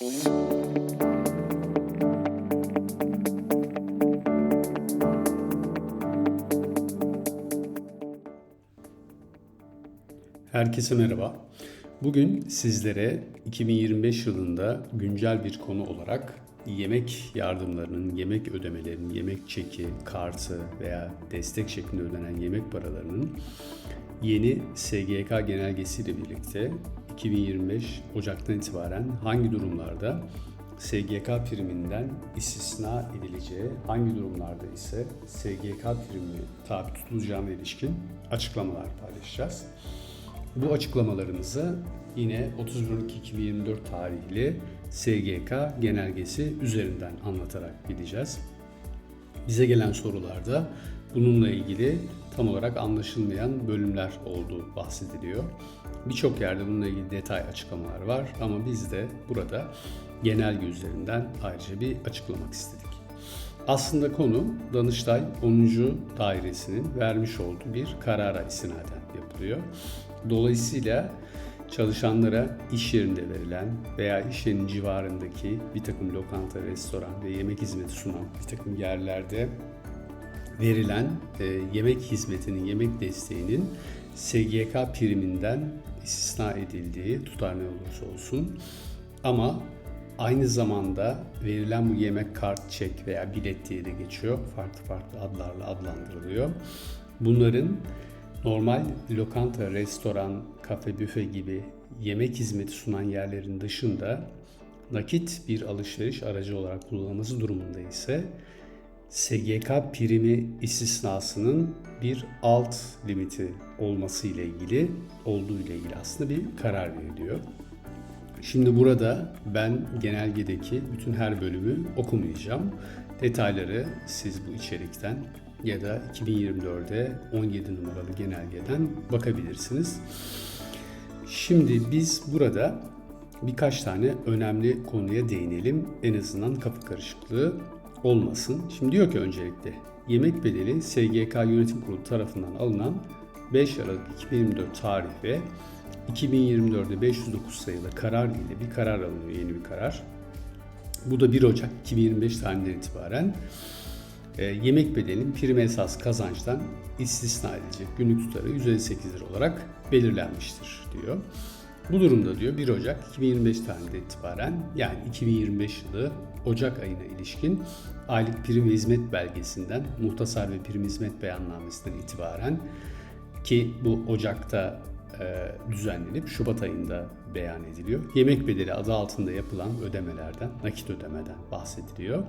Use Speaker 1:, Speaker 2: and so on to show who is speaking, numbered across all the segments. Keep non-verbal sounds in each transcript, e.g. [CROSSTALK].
Speaker 1: Herkese merhaba. Bugün sizlere 2025 yılında güncel bir konu olarak yemek yardımlarının, yemek ödemelerinin, yemek çeki, kartı veya destek şeklinde ödenen yemek paralarının yeni SGK genelgesiyle birlikte 2025 Ocak'tan itibaren hangi durumlarda SGK priminden istisna edileceği, hangi durumlarda ise SGK primi tabi tutulacağına ilişkin açıklamalar paylaşacağız. Bu açıklamalarımızı yine 31.12.2024 tarihli SGK genelgesi üzerinden anlatarak gideceğiz. Bize gelen sorularda bununla ilgili tam olarak anlaşılmayan bölümler olduğu bahsediliyor. Birçok yerde bununla ilgili detay açıklamalar var ama biz de burada genelge üzerinden ayrıca bir açıklamak istedik. Aslında konu Danıştay 10. Dairesinin vermiş olduğu bir karara istinaden yapılıyor. Dolayısıyla çalışanlara iş yerinde verilen veya iş yerinin civarındaki bir takım lokanta, restoran ve yemek hizmeti sunan bir takım yerlerde verilen e, yemek hizmetinin, yemek desteğinin SGK priminden istisna edildiği tutar ne olursa olsun ama aynı zamanda verilen bu yemek kart, çek veya bilet diye de geçiyor. Farklı farklı adlarla adlandırılıyor. Bunların normal lokanta, restoran, kafe, büfe gibi yemek hizmeti sunan yerlerin dışında nakit bir alışveriş aracı olarak kullanılması durumunda ise SGK primi istisnasının bir alt limiti olması ile ilgili olduğu ile ilgili aslında bir karar veriliyor. Şimdi burada ben genelgedeki bütün her bölümü okumayacağım. Detayları siz bu içerikten ya da 2024'de 17 numaralı genelgeden bakabilirsiniz. Şimdi biz burada birkaç tane önemli konuya değinelim. En azından kafa karışıklığı olmasın. Şimdi diyor ki öncelikle yemek bedeli SGK Yönetim Kurulu tarafından alınan 5 Aralık 2024 tarih ve 2024'de 509 sayılı karar ile bir karar alınıyor, yeni bir karar. Bu da 1 Ocak 2025 tarihinden itibaren e, yemek bedelinin prim esas kazançtan istisna edilecek günlük tutarı 158 lira olarak belirlenmiştir diyor. Bu durumda diyor 1 Ocak 2025 tarihinden itibaren yani 2025 yılı Ocak ayına ilişkin aylık prim ve hizmet belgesinden muhtasar ve prim hizmet beyannamesinden itibaren ki bu Ocak'ta e, düzenlenip Şubat ayında beyan ediliyor. Yemek bedeli adı altında yapılan ödemelerden, nakit ödemeden bahsediliyor.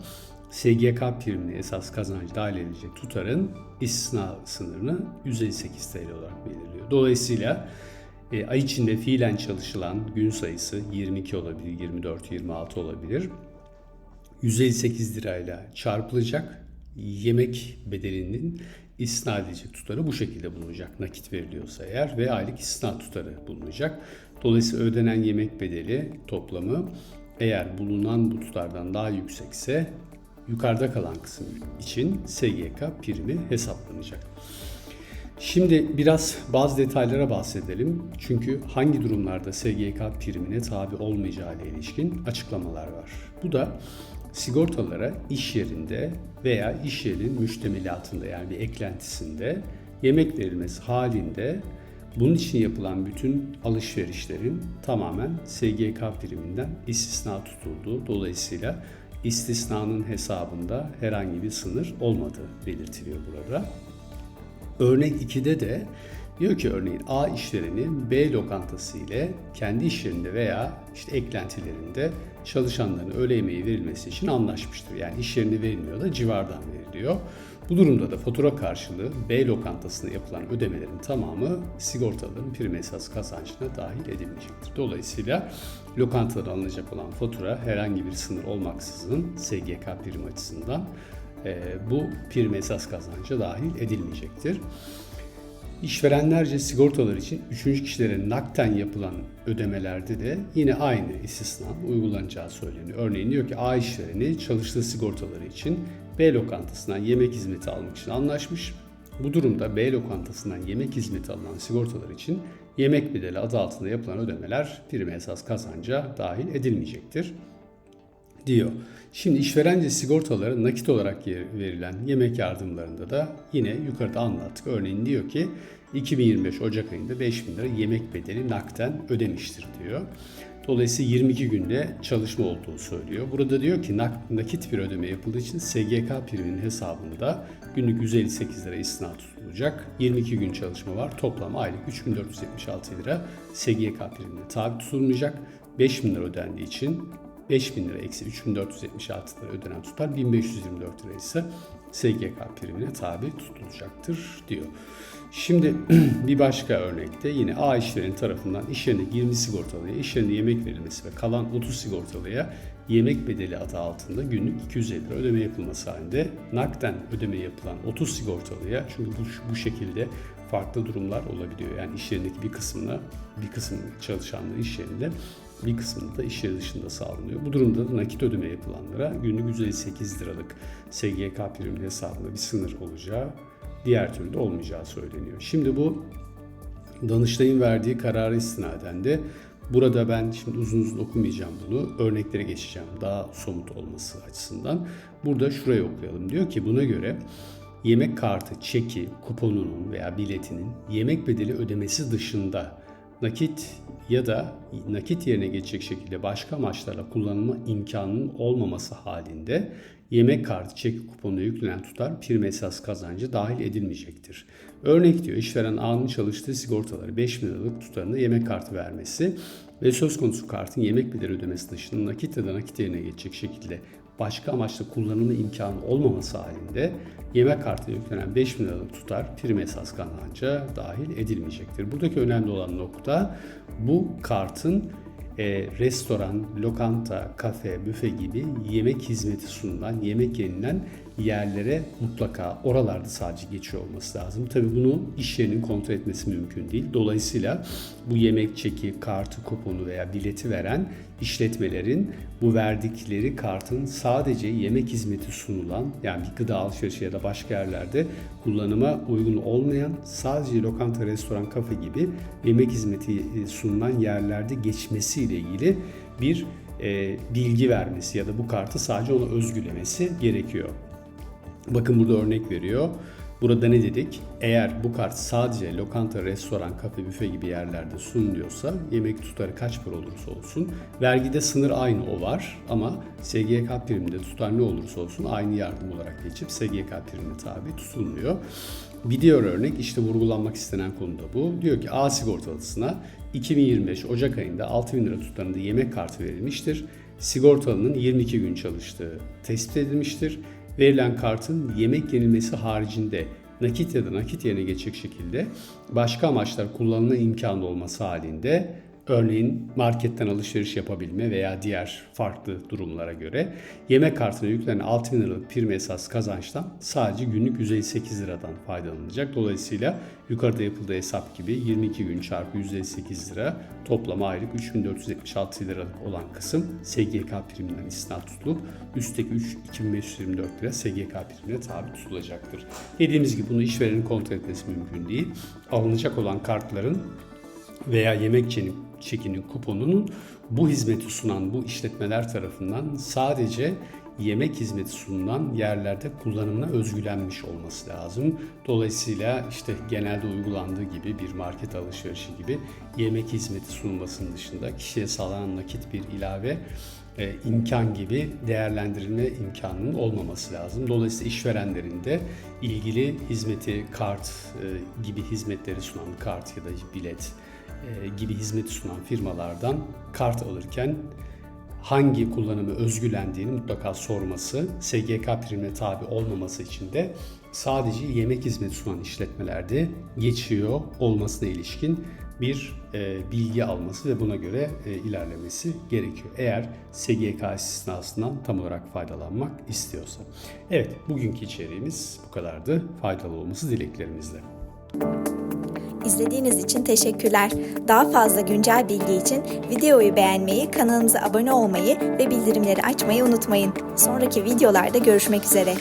Speaker 1: SGK primine esas kazancı dahil edilecek tutarın istisna sınırını 158 TL olarak belirliyor. Dolayısıyla e, ay içinde fiilen çalışılan gün sayısı 22 olabilir, 24, 26 olabilir. 158 lirayla çarpılacak yemek bedelinin istisna edilecek tutarı bu şekilde bulunacak nakit veriliyorsa eğer ve aylık istisna tutarı bulunacak. Dolayısıyla ödenen yemek bedeli toplamı eğer bulunan bu tutardan daha yüksekse yukarıda kalan kısım için SGK primi hesaplanacak. Şimdi biraz bazı detaylara bahsedelim. Çünkü hangi durumlarda SGK primine tabi olmayacağı ile ilişkin açıklamalar var. Bu da sigortalara iş yerinde veya iş yerinin müştemilatında yani bir eklentisinde yemek verilmesi halinde bunun için yapılan bütün alışverişlerin tamamen SGK priminden istisna tutulduğu dolayısıyla istisnanın hesabında herhangi bir sınır olmadığı belirtiliyor burada. Örnek 2'de de diyor ki örneğin A işvereni B lokantası ile kendi iş yerinde veya işte eklentilerinde çalışanların öğle yemeği verilmesi için anlaşmıştır. Yani iş yerinde verilmiyor da civardan veriliyor. Bu durumda da fatura karşılığı B lokantasına yapılan ödemelerin tamamı sigortaların prim esas kazancına dahil edilmeyecektir. Dolayısıyla lokantadan alınacak olan fatura herhangi bir sınır olmaksızın SGK prim açısından bu prim esas kazanca dahil edilmeyecektir. İşverenlerce sigortalar için üçüncü kişilere nakten yapılan ödemelerde de yine aynı istisna uygulanacağı söyleniyor. Örneğin diyor ki A işvereni çalıştığı sigortaları için B lokantasından yemek hizmeti almak için anlaşmış. Bu durumda B lokantasından yemek hizmeti alınan sigortalar için yemek bedeli adı altında yapılan ödemeler prime esas kazanca dahil edilmeyecektir. Diyor. Şimdi işverence sigortaları nakit olarak verilen yemek yardımlarında da yine yukarıda anlattık. Örneğin diyor ki 2025 Ocak ayında 5 bin lira yemek bedeli nakden ödemiştir diyor. Dolayısıyla 22 günde çalışma olduğunu söylüyor. Burada diyor ki nakit bir ödeme yapıldığı için SGK priminin hesabında günlük 158 lira istinat tutulacak. 22 gün çalışma var. Toplam aylık 3476 lira SGK primine tabi tutulmayacak. 5000 lira ödendiği için 5000 lira eksi 3476 lira ödenen tutar 1524 lira ise SGK primine tabi tutulacaktır diyor. Şimdi [CLEARS THROAT] bir başka örnekte yine A işveren tarafından iş yerine 20 sigortalıya, iş yerine yemek verilmesi ve kalan 30 sigortalıya yemek bedeli adı altında günlük 250 lira ödeme yapılması halinde nakden ödeme yapılan 30 sigortalıya çünkü bu, bu şekilde farklı durumlar olabiliyor. Yani iş yerindeki bir kısmına bir kısım çalışanları iş yerinde bir kısmında da iş yeri dışında sağlanıyor. Bu durumda da nakit ödeme yapılanlara günlük 158 liralık SGK primi hesabında bir sınır olacağı diğer türlü de olmayacağı söyleniyor. Şimdi bu Danıştay'ın verdiği kararı istinaden de burada ben şimdi uzun uzun okumayacağım bunu. Örneklere geçeceğim daha somut olması açısından. Burada şurayı okuyalım. Diyor ki buna göre yemek kartı, çeki, kuponunun veya biletinin yemek bedeli ödemesi dışında nakit ya da nakit yerine geçecek şekilde başka amaçlarla kullanılma imkanının olmaması halinde yemek kartı çeki kuponu yüklenen tutar prim esas kazancı dahil edilmeyecektir. Örnek diyor işveren A'nın çalıştığı sigortaları 5 bin liralık tutarında yemek kartı vermesi ve söz konusu kartın yemek bedeli ödemesi dışında nakit ya da nakit yerine geçecek şekilde başka amaçla kullanımı imkanı olmaması halinde yemek kartına yüklenen 5 bin liralık tutar prim esas kazanca dahil edilmeyecektir. Buradaki önemli olan nokta bu kartın e, restoran, lokanta, kafe, büfe gibi yemek hizmeti sunulan, yemek yenilen yerlere mutlaka oralarda sadece geçiyor olması lazım. Tabii bunu iş yerinin kontrol etmesi mümkün değil. Dolayısıyla bu yemek çeki, kartı, kuponu veya bileti veren işletmelerin bu verdikleri kartın sadece yemek hizmeti sunulan yani bir gıda alışverişi ya da başka yerlerde kullanıma uygun olmayan sadece lokanta, restoran, kafe gibi yemek hizmeti e, sunulan yerlerde geçmesiyle ilgili bir e, bilgi vermesi ya da bu kartı sadece ona özgülemesi gerekiyor. Bakın burada örnek veriyor. Burada ne dedik? Eğer bu kart sadece lokanta, restoran, kafe, büfe gibi yerlerde sunuluyorsa yemek tutarı kaç para olursa olsun vergide sınır aynı o var ama SGK priminde tutar ne olursa olsun aynı yardım olarak geçip SGK primine tabi tutulmuyor. Bir diğer örnek işte vurgulanmak istenen konu da bu. Diyor ki A sigortalısına 2025 Ocak ayında 6 bin lira tutarında yemek kartı verilmiştir. Sigortalının 22 gün çalıştığı tespit edilmiştir verilen kartın yemek yenilmesi haricinde nakit ya da nakit yerine geçecek şekilde başka amaçlar kullanılma imkanı olması halinde Örneğin marketten alışveriş yapabilme veya diğer farklı durumlara göre yemek kartına yüklenen 6 bin liralık prim esas kazançtan sadece günlük 158 liradan faydalanılacak. Dolayısıyla yukarıda yapıldığı hesap gibi 22 gün çarpı 158 lira toplam aylık 3476 liralık olan kısım SGK priminden istinat tutulup üstteki 3 2524 lira SGK primine tabi tutulacaktır. Dediğimiz gibi bunu işverenin kontrol etmesi mümkün değil. Alınacak olan kartların veya yemek çekinin kuponunun bu hizmeti sunan bu işletmeler tarafından sadece yemek hizmeti sunulan yerlerde kullanımına özgülenmiş olması lazım. Dolayısıyla işte genelde uygulandığı gibi bir market alışverişi gibi yemek hizmeti sunulmasının dışında kişiye sağlanan nakit bir ilave e, imkan gibi değerlendirilme imkanının olmaması lazım. Dolayısıyla işverenlerin de ilgili hizmeti kart e, gibi hizmetleri sunan kart ya da bilet gibi hizmeti sunan firmalardan kart alırken hangi kullanımı özgülendiğini mutlaka sorması, SGK primine tabi olmaması için de sadece yemek hizmeti sunan işletmelerde geçiyor olmasına ilişkin bir e, bilgi alması ve buna göre e, ilerlemesi gerekiyor. Eğer SGK istisnasından tam olarak faydalanmak istiyorsa. Evet, bugünkü içeriğimiz bu kadardı. Faydalı olması dileklerimizle.
Speaker 2: İzlediğiniz için teşekkürler. Daha fazla güncel bilgi için videoyu beğenmeyi, kanalımıza abone olmayı ve bildirimleri açmayı unutmayın. Sonraki videolarda görüşmek üzere.